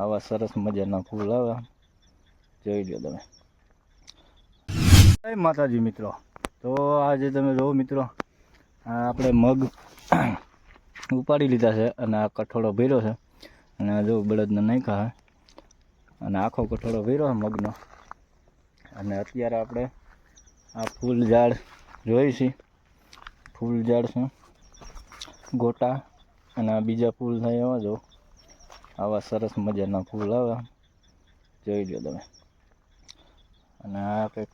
આવા સરસ મજાના ફૂલ આવે. જોઈ લો તમે. જય માતાજી મિત્રો. તો આજે તમે જો મિત્રો આપણે મગ ઉપાડી લીધા છે અને આ કઠોળો ભર્યો છે. અને આ જો બળદને નાખ્યા છે. અને આખો કઠોળો ભર્યો છે મગનો. અને અત્યારે આપણે આ ફૂલ ઝાડ જોઈ છીએ ફૂલ ઝાડ છે. ગોટા અને બીજા ફૂલ થાય એવા જો. આવા સરસ મજાના ફૂલ આવે. જોઈ લો તમે. અને આ કંઈક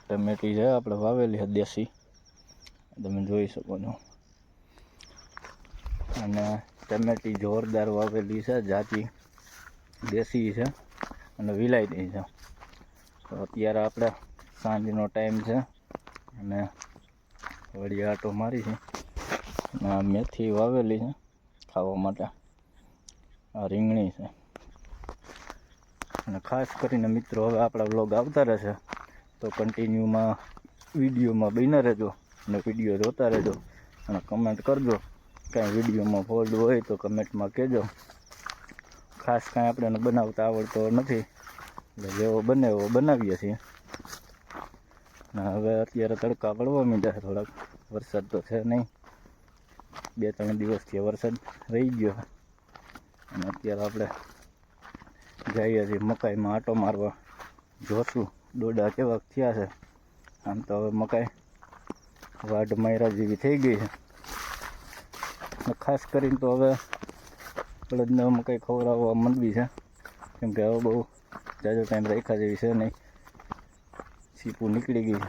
ટમેટી છે, આપણે વાવેલી છે દેશી. તમે જોઈ શકો છો. અને ટમેટી જોરદાર વાવેલી છે જાતી દેશી છે અને વિલાયતી છે. તો અત્યારે આપણે સાંજનો ટાઈમ છે અને વળી આટો મારી છે. અને મેથી વાવેલી છે ખાવા માટે. આ રીંગણી છે. અને ખાસ કરીને મિત્રો હવે આપણા બ્લોગ આવતા રહેશે. તો કન્ટિન્યુમાં વિડીયોમાં બન્યા રહેજો અને વીડિયો જોતા રહેજો અને કમેન્ટ કરજો. કાંઈ વિડીયોમાં ફોલ્ડ હોય તો કમેન્ટમાં કહેજો. ખાસ કાંઈ આપણે બનાવતા આવડતો નથી. એટલે જેવો બને એવો બનાવીએ છીએ. અને હવે અત્યારે તડકા પડવા માંડ્યા છે, થોડાક વરસાદ તો છે નહીં. બે ત્રણ દિવસથી વરસાદ રહી ગયો અને અત્યારે આપણે જઈએ છીએ મકાઈમાં આટો મારવા. જોશું ડોડા કેવા થયા છે. આમ તો હવે મકાઈ વાઢ માયરા જેવી થઈ ગઈ છે. ખાસ કરીને તો હવે બળદને મકાઈ ખવડાવવા માંડવી છે. કેમ કે હવે બહુ જાજો ટાઈમ રાખ્યા જેવી છે નહીં. સીપું નીકળી ગઈ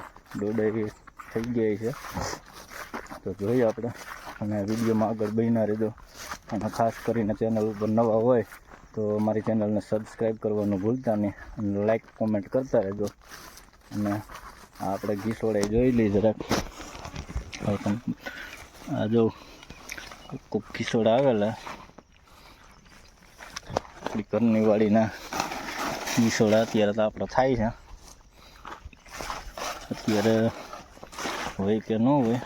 એવી થઈ ગઈ છે. તો જોઈએ આપણે. અને વિડીયોમાં આગળ બન્યા રહેજો. અને ખાસ કરીને ચેનલ ઉપર નવા હોય તો મારી ચેનલને સબસ્ક્રાઈબ કરવાનું ભૂલતા નહીં અને લાઈક કોમેન્ટ કરતા રહેજો. અને આપણે ઘીસોડે જોઈ લઈ જરાક. આ જો કોક ઘીસોડા આવેલા. આપણી ઘરની વાડીના ઘીસોડા અત્યારે તો આપણે થાય છે. અત્યારે હોય કે ન હોય,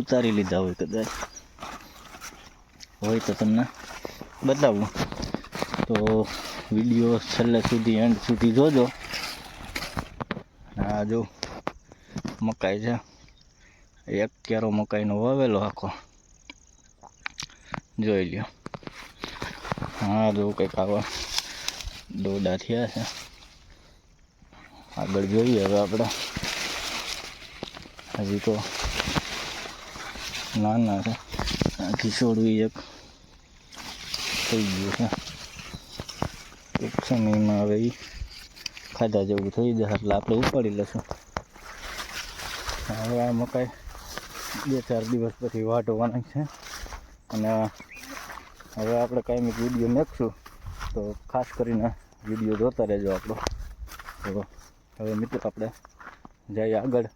ઉતારી લીધા હોય કદાચ. હોય તો તમને બતાવું. તો વીડિયો છેલ્લે સુધી એન્ડ સુધી જોજો. આ જો મકાઈ છે. એક ક્યારો મકાઈનો વાવેલો આખો. જોઈ લ્યો. હા, જો કંઈક આવા દોડા થયા છે. આગળ જોઈએ હવે આપણે. હજી તો નાના છે. આ છોડવી એક થઈ ગયું છે ટૂંક સમયમાં હવે એ ખાધા જેવું થઈ જશે એટલે આપણે ઉપાડી લઈશું હવે આ મકાઈ બે ચાર દિવસ પછી વાટવાની છે અને હવે આપણે કાંઈ વીડિયો નાખશું તો ખાસ કરીને વીડિયો જોતા રહેજો આપણો તો હવે મિત્રો આપણે જઈએ આગળ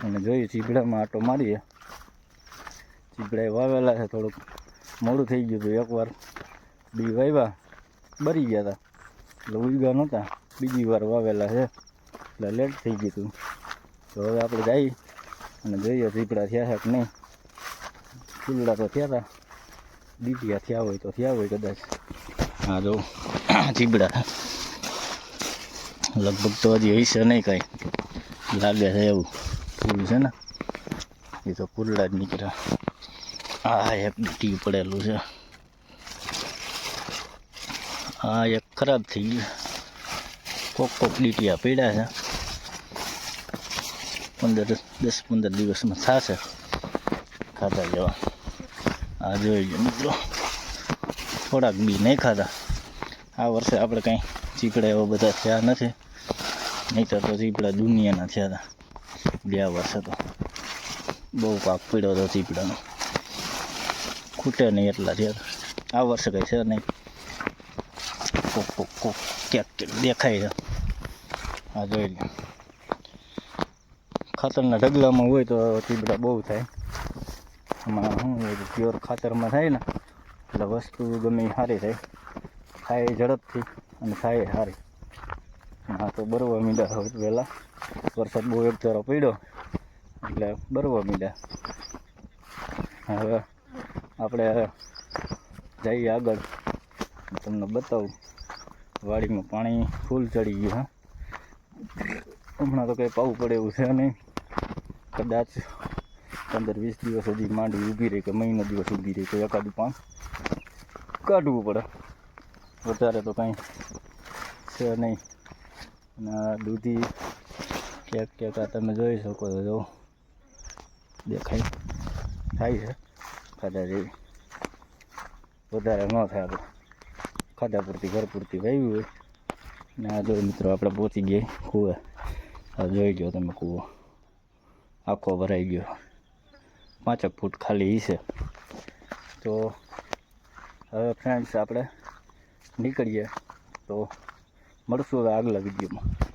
અને જોઈએ ચીબડામાં આટો મારીએ ચીબડા વાવેલા છે થોડુંક. મોડું થઈ ગયું હતું એકવાર. બી વાવ્યા. બરી ગયા હતા એટલે ઉગ્યા નહોતા. બીજી વાર વાવેલા છે. એટલે લેટ થઈ ગયું હતું. તો હવે આપણે જઈ અને જોઈએ ચીપડા થયા છે કે નહીં. ફૂલડા તો થયા હતા દીપિયા થયા હોય તો થયા હોય કદાચ. હા જો ચીબડા લગભગ તો હજી હશે નહીં કાંઈ. લાગે છે એવું. ફૂલ છે ને? એ તો ફૂલડા જ નીકળ્યા. આ એક ટી પડેલું છે. આ એક ખરાબ થઈ ગયું. કોક કોક ડીટીયા પડ્યા છે. પંદર દસ પંદર દિવસમાં થશે. ખાતા જવા. આ જોઈ ગયો મિત્રો. થોડાક બી નહીં ખાતા. આ વર્ષે આપણે કાંઈ ચીકડા એવા બધા થયા નથી. નહીંતર તો ચીપડા દુનિયાના થયા હતા. બે વર્ષે તો બહુ પાક પડ્યો હતો ચીપડાનો ખૂટે નહીં એટલા થયા આ વર્ષે કંઈ છે નહીં. કોક કોક કોક ક્યાંક ક્યાંક દેખાય છે. આ જોઈ લે ખાતરના ઢગલામાં હોય તો ચીબડા બહુ થાય. આમાં શું હોય પ્યોર ખાતરમાં થાય ને, એટલે વસ્તુ ગમે સારી થાય. ખાય ઝડપથી અને ખાય સારી. હા તો બરોબર મીંડા હોય વહેલા વરસાદ બહુ એક ચારો પડ્યો, એટલે બરોબર મીંડા. હવે આપણે જઈએ આગળ. તમને બતાવું. વાડીમાં પાણી ફૂલ ચડી ગયું, હા. હમણાં તો કંઈ પાવું પડે એવું છે નહીં. કદાચ પંદર વીસ દિવસ સુધી માંડી ઊભી રહી કે મહિનો દિવસ ઊભી રહી તો એકાદું પાન કાઢવું પડે. વધારે તો કાંઈ છે નહીં. અને દૂધી ક્યાંક ક્યાંક આ તમે જોઈ શકો છો, જો. દેખાય. થાય છે. જેવી વધારે ન થાય આપણે ખાધા પૂરતી, ઘર પૂરતી વાવ્યું હોય. ને આ જો મિત્રો આપણે પહોંચી ગયા કૂવે. આ જોઈ ગયો તમે કૂવો. આખો ભરાઈ ગયો. પાંચેક ફૂટ ખાલી છે. તો હવે ફ્રેન્ડ્સ આપણે નીકળીએ. તો મળશું હવે આગલા વિડીયોમાં.